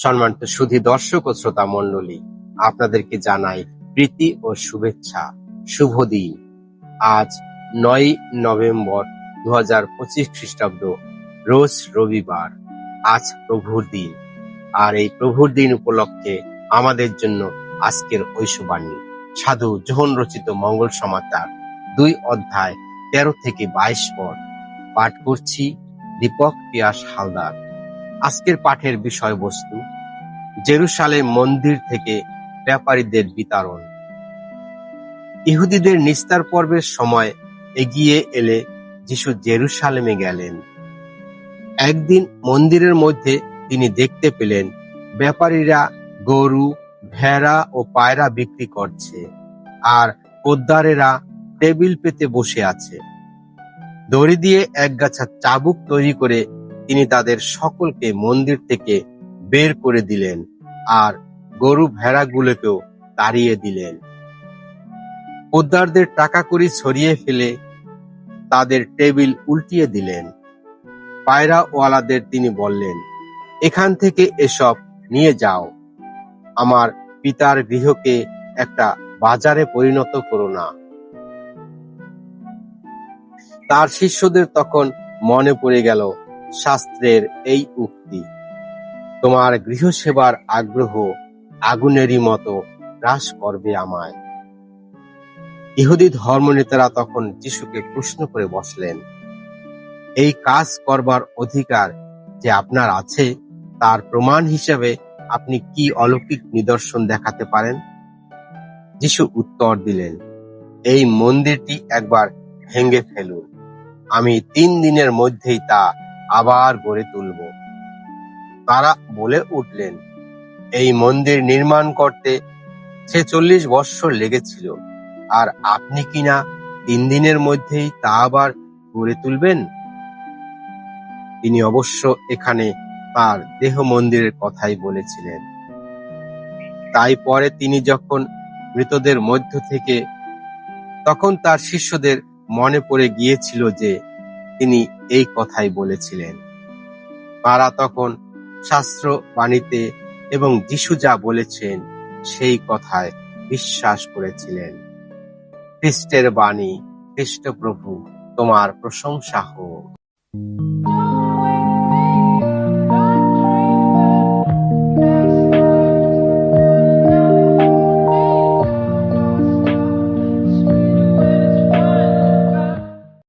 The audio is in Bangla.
সম্মানিত সুধী দর্শক ও শ্রোতা মণ্ডলী, আপনাদেরকে জানাই প্রীতি ও শুভেচ্ছা। শুভ দিন। আজ নয় নভেম্বর দু হাজার পঁচিশ খ্রিস্টাব্দ, রোজ রবিবার। আজ প্রভুর দিন। আর এই প্রভুর দিন উপলক্ষে আমাদের জন্য আজকের ঐশবাণী। সাধু যোহন রচিত মঙ্গল সমাচার দুই অধ্যায় তেরো থেকে বাইশ পদ। পাঠ করছি দীপক পিয়াস হালদার। আজকের পাঠের বিষয়বস্তু, জেরুসালেম মন্দির থেকে ব্যাপারীদের বিতরণ। ইহুদিদের নিস্তার পর্বের সময় এগিয়ে এলে যিশু জেরুসালেমে গেলেন। একদিন মন্দিরের মধ্যে তিনি দেখতে পেলেন ব্যাপারীরা গরু, ভেড়া ও পায়রা বিক্রি করছে আর পোদ্দারেরা টেবিল পেতে বসে আছে। দড়ি দিয়ে এক একগাছা চাবুক তৈরি করে তিনি তাদের সকলকে মন্দির থেকে বের করে দিলেন আর গরু ভেড়াগুলোকেও তাড়িয়ে দিলেন। পোদ্দারদের টাকা করি ছড়িয়ে ফেলে তাদের টেবিল উল্টিয়ে দিলেন। পায়রা ওয়ালাদের তিনি বললেন, এখান থেকে এসব নিয়ে যাও। আমার পিতার গৃহকে একটা বাজারে পরিণত করো না। তার শিষ্যদের তখন মনে পড়ে গেল শাস্ত্রের এই উক্তি, তোমার গৃহসেবার আগ্রহ আগুনেরই মতো হ্রাস করবে আমায়। ইহুদি ধর্মনেতারা তখন যিশুকে প্রশ্ন করে বসলেন, এই কাজ করবার অধিকার যে আপনার আছে, তার প্রমাণ হিসেবে আপনি কি অলৌকিক নিদর্শন দেখাতে পারেন? যিশু উত্তর দিলেন, এই মন্দিরটি একবার ভেঙে ফেলুন। আমি তিন দিনের মধ্যেই তা আবার গড়ে তুলব। তারা বলে উঠলেন, এই মন্দির নির্মাণ করতে ছেচল্লিশ বৎসর লেগেছিল। আর আপনি কিনা তিন দিনের মধ্যেই তা আবার গড়ে তুলবেন? তিনি অবশ্য এখানে তার দেহ মন্দিরের কথাই বলেছিলেন। তাই পরে তিনি যখন মৃতদের মধ্য থেকে, তখন তার শিষ্যদের মনে পড়ে গিয়েছিল যে তিনি এই কথাই বলেছিলেন। তারা তখন শাস্ত্র বাণীতে এবং যিশু যা বলেছেন সেই কথায় বিশ্বাস করেছিলেন। খ্রিস্টের বাণী খ্রিস্ট প্রভু তোমার প্রশংসা হোক।